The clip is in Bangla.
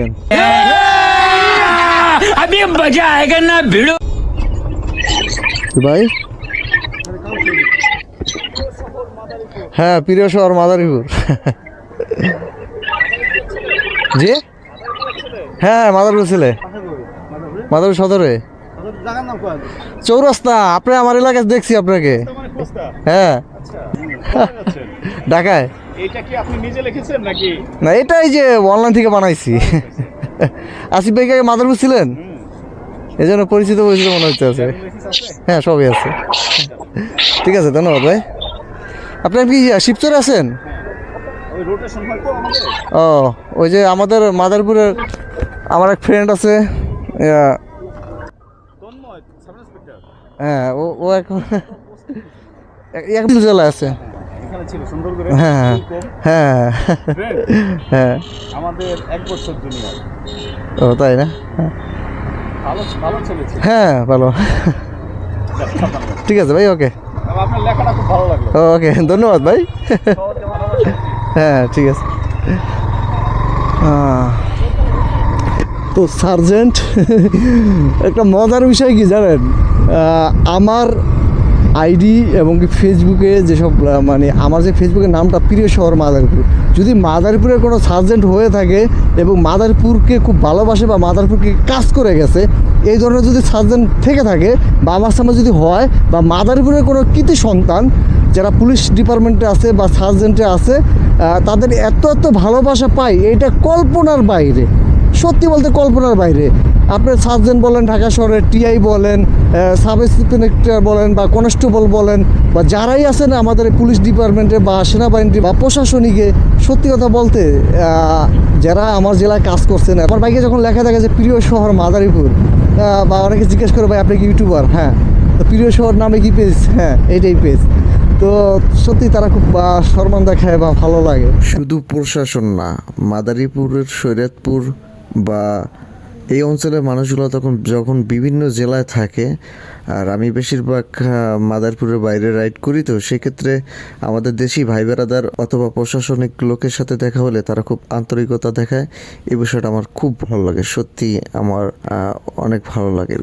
প্রেম ভাই? হ্যাঁ প্রিয় শহর মাদারীপুর। জি? হ্যাঁ, হ্যাঁ মাদারপুর ছেলে। মাদারপুর সদরে। চৌরাস্তা আপনি আমার এলাকায় দেখছি আপনাকে। হ্যাঁ। আচ্ছা। ঢাকায়? এটা কি আপনি নিজে লিখেছেন নাকি না এটাই যে অনলাইন থেকে বানাইছি আসিফ ভাইকে আগে মাদারীপুর ছিলেন এই জন্য পরিচিত পরিচিত মনে হচ্ছে আছে হ্যাঁ সবই আছে ঠিক আছে ধন্যবাদ ভাই আপনার কি শিবচরে আছেন হয় ও ওই যে আমাদের মাদারপুরের আমার এক ফ্রেন্ড আছে ইয়া, হ্যাঁ ও ও এখন এক জেলায় আছে ছিল সুন্দর করে হ্যাঁ হ্যাঁ হ্যাঁ আমাদের এক বছর জুনিয়র। ও তাই না? ভালো ভালো ছেলে হ্যাঁ ভালো। ঠিক আছে ভাই ওকে। আপনার লেখাটা খুব ভালো লাগল। ওকে ধন্যবাদ ভাই। হ্যাঁ ঠিক আছে। তো সার্জেন্ট একটা মজার বিষয় কি জানেন? আমার আইডি এবং কি ফেসবুকে যেসব মানে আমার যে ফেসবুকের নামটা প্রিয় শহর মাদারপুর। যদি মাদারীপুরের কোনো সার্জেন্ট হয়ে থাকে এবং মাদারপুরকে খুব ভালোবাসে বা মাদারপুরকে কাজ করে গেছে, এই ধরনের যদি সার্জেন্ট থেকে থাকে বা আমার সামনে যদি হয় বা মাদারপুরের কোনো কৃতি সন্তান যারা পুলিশ ডিপার্টমেন্টে আছে বা সার্জেন্টে আছে তাদের এত এত ভালোবাসা পাই এটা কল্পনার বাইরে। সত্যি বলতে কল্পনার বাইরে। আপনার সার্জেন্ট বলেন, ঢাকা শহরের টিআই বলেন সাব ইন্সপেক্টর বলেন বা কনস্টেবল বলেন বা যারাই আছেন আমাদের পুলিশ ডিপার্টমেন্টে বা সেনাবাহিনীতে বা প্রশাসনিকে সত্যি কথা বলতে যারা আমার জেলায় কাজ করছেন, আমার বাইকে যখন লেখা থাকে যে প্রিয় শহর মাদারীপুর বা অনেকে জিজ্ঞেস করে, ভাই, আপনি কি ইউটিউবার? হ্যাঁ তো প্রিয় শহর নামে কি পেজ? হ্যাঁ এইটাই পেজ। তো সত্যি তারা খুব সম্মান দেখায় বা ভালো লাগে। শুধু প্রশাসন না, মাদারীপুরের শরীয়তপুর বা এই অঞ্চলের মানুষগুলো তখন যখন বিভিন্ন জেলায় থাকে, আর আমি বেশিরভাগ মাদারপুরের বাইরে রাইড করি, তো সেক্ষেত্রে আমাদের দেশি ভাই বেড়াদার অথবা প্রশাসনিক লোকের সাথে দেখা হলে তারা খুব আন্তরিকতা দেখায় এই বিষয়টা আমার খুব ভালো লাগে, সত্যি আমার অনেক ভালো লাগে.